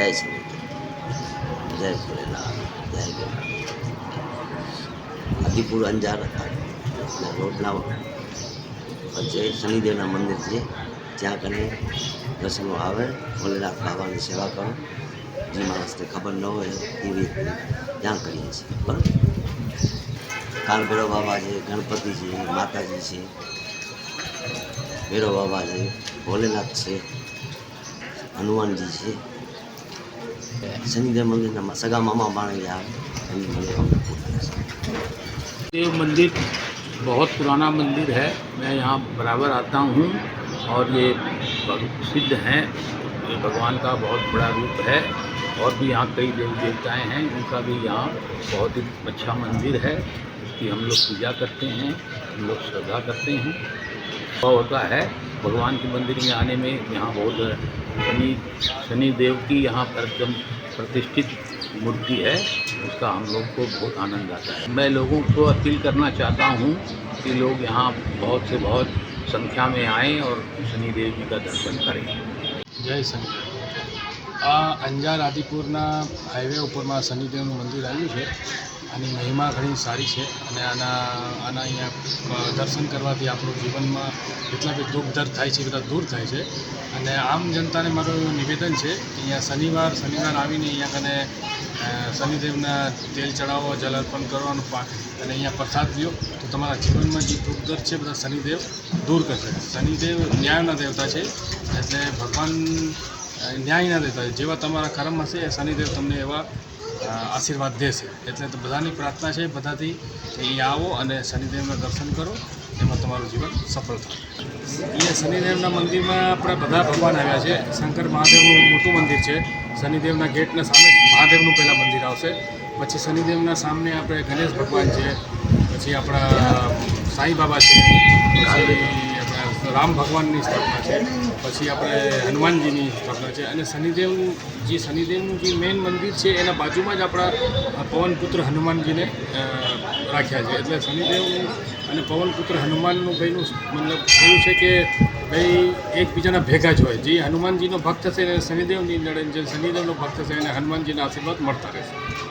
જય શ્રી જય ભોલેનાથ જય ભોલેનાથ આદિપુર અંજાર રોડના વચ્ચે શનિદેવના મંદિર છે, ત્યાં કને દર્શનો આવે, ભોલેનાથ બાબાની સેવા કરો. જે માણસને ખબર ન હોય એવી રીતે ત્યાં કરીએ છીએ. બરાબર? કાલભૈરવ બાબા છે, ગણપતિ છે, માતાજી છે, ભૈરવ બાબા છે, ભોલેનાથ છે, હનુમાનજી છે. शनिदेव मंदिर नम सगा मामा बन गया शनि मंदिर देव मंदिर बहुत पुराना मंदिर है। मैं यहाँ बराबर आता हूँ और ये सिद्ध हैं। ये भगवान का बहुत बड़ा रूप है और भी यहाँ कई देवी देवताएँ हैं। उनका भी यहाँ बहुत ही अच्छा मंदिर है उसकी हम लोग पूजा करते हैं, हम लोग श्रद्धा करते हैं। होता है भगवान के मंदिर में आने में यहाँ बहुत शनि शनि देव की यहाँ पर एकदम प्रतिष्ठित मूर्ति है उसका हम लोग को बहुत आनंद आता है मैं लोगों को अपील करना चाहता हूँ कि लोग यहाँ बहुत से बहुत संख्या में आएं और शनि देव जी का दर्शन करें જય શનિદેવ આ અંજાર આદિપુરના હાઈવે ઉપરમાં શનિદેવનું મંદિર આવ્યું છે આની મહિમા ઘણી સારી છે અને આના આના અહીંયા દર્શન કરવાથી આપણું જીવનમાં જેટલા બી દુઃખ દર્દ થાય છે, બધા દૂર થાય છે. અને આમ જનતાને મારું નિવેદન છે કે અહીંયા શનિવાર શનિવાર આવીને અહીંયા કને શનિદેવના તેલ ચડાવો, જલ અર્પણ કરવાનું પાક. અને અહીંયા પ્રસાદ લ્યો તો તમારા જીવનમાં જે દુઃખ દર્દ છે બધા શનિદેવ દૂર કરશે. શનિદેવ ન્યાયના દેવતા છે, એટલે ભગવાન ન્યાયના દેવતા છે જેવા તમારા કર્મ હશે શનિદેવ તમને એવા આશીર્વાદ દેશે. એટલે તો બધાની પ્રાર્થના છે, બધાથી કે અહીંયા આવો અને શનિદેવના દર્શન કરો. એમાં તમારું જીવન સફળ થાય. એ શનિદેવના મંદિરમાં આપણે બધા ભગવાન આવ્યા છે. શંકર મહાદેવનું મોટું મંદિર છે. શનિદેવના ગેટના સામે મહાદેવનું પહેલાં મંદિર આવશે. પછી શનિદેવના સામે આપણે ગણેશ ભગવાન છે. પછી આપણા સાંઈ બાબા છે. પછી રામ ભગવાનની સ્થાપના છે. પછી આપણે હનુમાનજીની સ્થાપના છે અને શનિદેવ જે શનિદેવનું જે મેઇન મંદિર છે, એના બાજુમાં જ આપણા પવનપુત્ર હનુમાનજીને રાખ્યા છે. એટલે શનિદેવનું અને પવનપુત્ર હનુમાનનું ભાઈનું મતલબ એવું છે કે ભાઈ એકબીજાના ભેગા જ હોય. જે હનુમાનજીનો ભક્ત છે એને શનિદેવની લડે જે શનિદેવનો ભક્ત છે, એને હનુમાનજીના આશીર્વાદ મળતા રહેશે.